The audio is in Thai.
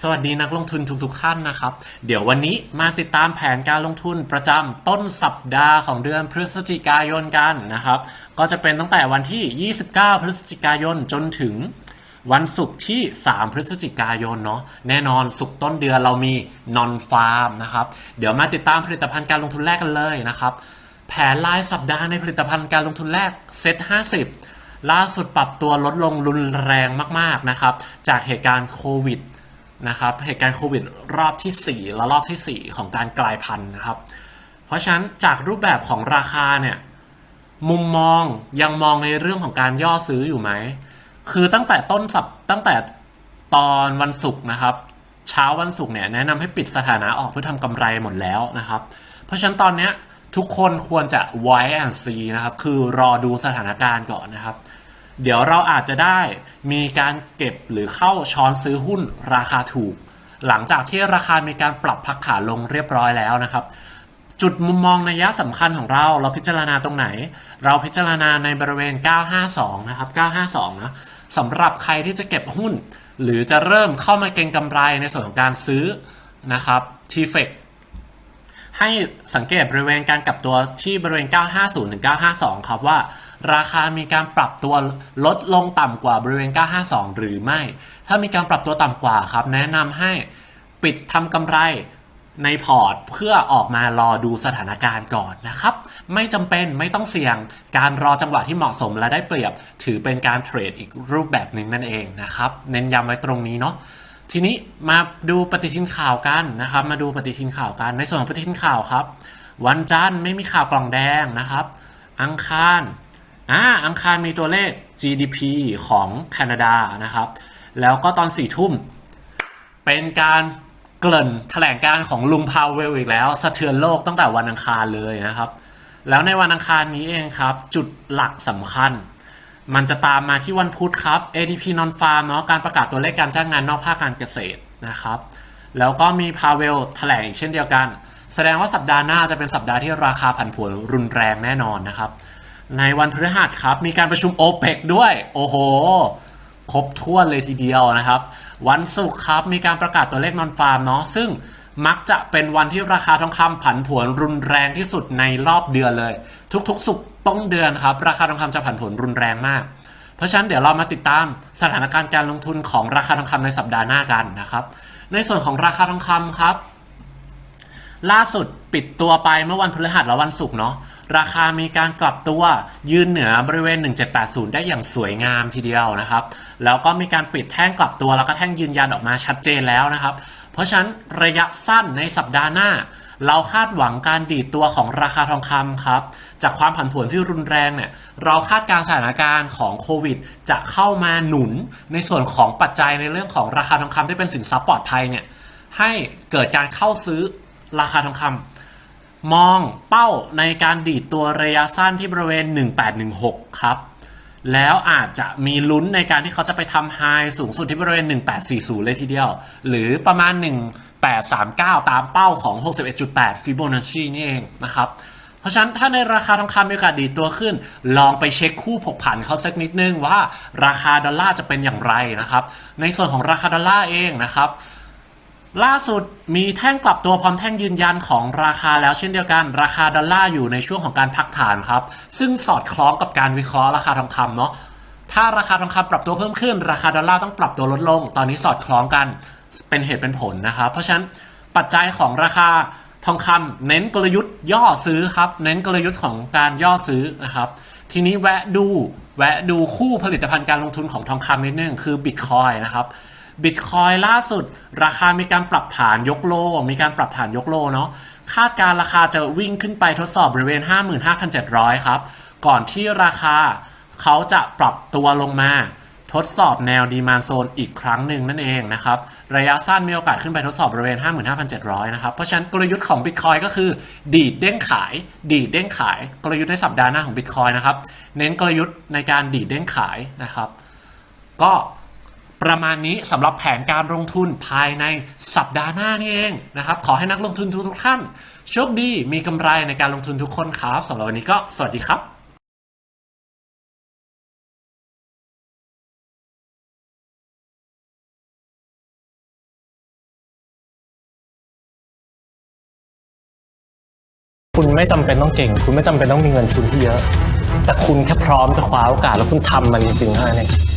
สวัสดีนักลงทุนทุกๆท่านนะครับ เดี๋ยววันนี้มาติดตามแผนการลงทุนประจำต้นสัปดาห์ของเดือนพฤศจิกายนกันนะครับ ก็จะเป็นตั้งแต่วันที่ 29 พฤศจิกายนจนถึงวันศุกร์ที่ 3 พฤศจิกายนเนาะแน่นอนศุกร์ต้นเดือนเรามีนอนฟาร์มนะครับเดี๋ยวมาติดตามผลิตภัณฑ์การลงทุนแรกกันเลยนะครับ แผนรายสัปดาห์ในผลิตภัณฑ์การลงทุนแรกเซ็ต50 ล่าสุดปรับตัวลดลงรุนแรงมากๆนะครับจากเหตุการณ์โควิด นะครับเหตุการณ์โควิดรอบที่ 4 และรอบทีสี่ 4 ของการกลายพันธุ์นะครับ เพราะฉะนั้นจากรูปแบบของราคาเนี่ยมุมมองยังมองในเรื่องของการย่อซื้ออยู่ไหม คือตั้งแต่ต้นสัปตั้งแต่ตอนวันศุกร์นะครับ เช้าวันศุกร์เนี่ยแนะนำให้ปิดสถานะออกเพื่อทำกำไรหมดแล้วนะครับ เพราะฉะนั้นตอนเนี้ยทุกคนควรจะ wait and see นะครับ คือรอดูสถานการณ์ก่อนนะครับ เดี๋ยวเราอาจจะได้มีการเก็บหรือเข้าช้อนซื้อหุ้นราคาถูก หลังจากที่ราคามีการปรับพักขาลงเรียบร้อยแล้วนะครับ จุดมุมมองในยะสำคัญของเราเราพิจารณาตรงไหน เราพิจารณาในบริเวณ 952 นะครับ 952 นะสำหรับใครที่จะเก็บหุ้น หรือจะเริ่มเข้ามาเก็งกำไรในส่วนของการซื้อนะครับ t f e c ให้สังเกตบริเวณการกลับตัวที่บริเวณ 950 ถึง 952 ครับว่า ราคามีการปรับตัวลดลงต่ำกว่าบริเวณ 952 หรือไม่ ถ้ามีการปรับตัวต่ำกว่าครับ แนะนำให้ปิดทำกำไรในพอร์ตเพื่อออกมารอดูสถานการณ์ก่อนนะครับ ไม่จำเป็นไม่ต้องเสี่ยงการรอจังหวะที่เหมาะสมและได้เปรียบ ถือเป็นการเทรดอีกรูปแบบหนึ่งนั่นเองนะครับ เน้นย้ำไว้ตรงนี้เนาะทีนี้มาดูปฏิทินข่าวกันนะครับ มาดูปฏิทินข่าวกันในส่วนของปฏิทินข่าวครับ วันจันทร์ไม่มีข่าวกล่องแดงนะครับ อังคาร อ่าอังคารมีตัวเลข GDP ของแคนาดานะครับ แล้วก็ตอนสี่ทุ่ม เป็นการเกริ่นแถลงการของลุงพาวเวลอีกแล้วสะเทือนโลกตั้งแต่วันอังคารเลยนะครับ แล้วในวันอังคารนี้เองครับ จุดหลักสำคัญ มันจะตามมาที่วันพุธครับ ADP non farm เนาะการประกาศตัวเลขการจ้างงานนอกภาคการเกษตรนะครับ แล้วก็มีพาวเวลแถลงอีกเช่นเดียวกัน แสดงว่าสัปดาห์หน้าจะเป็นสัปดาห์ที่ราคาผันผวนรุนแรงแน่นอนนะครับ ในวันพฤหัสครับ มีการประชุม o p e ปด้วย โอ้โห ครบถ้วนเลยทีเดียวนะครับ วันศุกร์ครับมีการประกาศตัวเลขนอนฟาร์มเนาะซึ่งมักจะเป็นวันที่ราคาทองคำผันผวนรุนแรงที่สุดในรอบเดือนเลย ทุกๆศุกร์ต้นเดือนครับ ราคาทองคำจะผันผวนรุนแรงมาก เพราะฉะนั้นเดี๋ยวเรามาติดตามสถานการณ์การลงทุนของราคาทองคำในสัปดาห์หน้ากันนะครับ ในส่วนของราคาทองคำครับ ล่าสุดปิดตัวไปเมื่อวันพฤหัสและวันศุกร์เนาะ ราคามีการกลับตัวยืนเหนือบริเวณ 1780 ได้อย่างสวยงามทีเดียวนะครับ แล้วก็มีการปิดแท่งกลับตัวแล้วก็แท่งยืนยันออกมาชัดเจนแล้วนะครับ เพราะฉะนั้นระยะสั้นในสัปดาห์หน้า เราคาดหวังการดีดตัวของราคาทองคำครับ จากความผันผวนที่รุนแรงเนี่ยเราคาดการสถานการณ์ของโควิด จะเข้ามาหนุนในส่วนของปัจจัยในเรื่องของราคาทองคำที่เป็นสินทรัพย์ปลอดภัยเนี่ยให้เกิดการเข้าซื้อราคาทองคำ มองเป้าในการดีดตัวระยะสั้นที่บริเวณ 1816 ครับ แล้วอาจจะมีลุ้นในการที่เขาจะไปทำไฮสูงสุดที่บริเวณ 1840 เลยทีเดียว หรือประมาณ 1839 ตามเป้าของ 61.8 ฟิโบนัชชีนี่เองนะครับเพราะฉะนั้นถ้าในราคาทองคำมีโอกาสดีตัวขึ้น ลองไปเช็คคู่ผกผันเขาสักนิดนึงว่าราคาดอลลาร์จะเป็นอย่างไรนะครับ ในส่วนของราคาดอลลาร์เองนะครับ ล่าสุดมีแท่งกลับตัวพร้อมแท่งยืนยันของราคาแล้วเช่นเดียวกัน ราคาดอลลาร์อยู่ในช่วงของการพักฐานครับ ซึ่งสอดคล้องกับการวิเคราะห์ราคาทองคำเนาะถ้าราคาทองคำปรับตัวเพิ่มขึ้น ราคาดอลลาร์ต้องปรับตัวลดลง ตอนนี้สอดคล้องกันเป็นเหตุเป็นผลนะครับ เพราะฉะนั้นปัจจัยของราคาทองคำเน้นกลยุทธ์ย่อซื้อครับ เน้นกลยุทธ์ของการย่อซื้อนะครับ ทีนี้แวะดูแวะดูคู่ผลิตภัณฑ์การลงทุนของทองคำนิดนึงคือบิตคอยนะครับ บิตคอยล่าสุด ราคามีการปรับฐานยกโล มีการปรับฐานยกโลเนาะคาดการราคาจะวิ่งขึ้นไปทดสอบบริเวณ 55,700 ครับ ก่อนที่ราคาเขาจะปรับตัวลงมา ทดสอบแนวดีมานโซนอีกครั้งหนึ่งนั่นเองนะครับ ระยะสั้นมีโอกาสขึ้นไปทดสอบบริเวณ 55,700 นะครับ เพราะฉะนั้นกลยุทธ์ของ Bitcoin ก็คือ ดีดเด้งขาย ดีดเด้งขาย กลยุทธ์ในสัปดาห์หน้าของ Bitcoin นะครับ เน้นกลยุทธ์ในการดีดเด้งขายนะครับ ก็ ประมาณนี้สำหรับแผนการลงทุนภายในสัปดาห์หน้านี่เองนะครับขอให้นักลงทุนทุกทท่าน โชคดีมีกำไรในการลงทุนทุกคนครับสำหรับวันนี้ก็สวัสดีครับคุณไม่จำเป็นต้องเก่ง คุณไม่จำเป็นต้องมีเงินทุนที่เยอะ แต่คุณแค่พร้อมจะคว้าโอกาสแล้วคุณทำมันจริงๆเท่านั้นเอง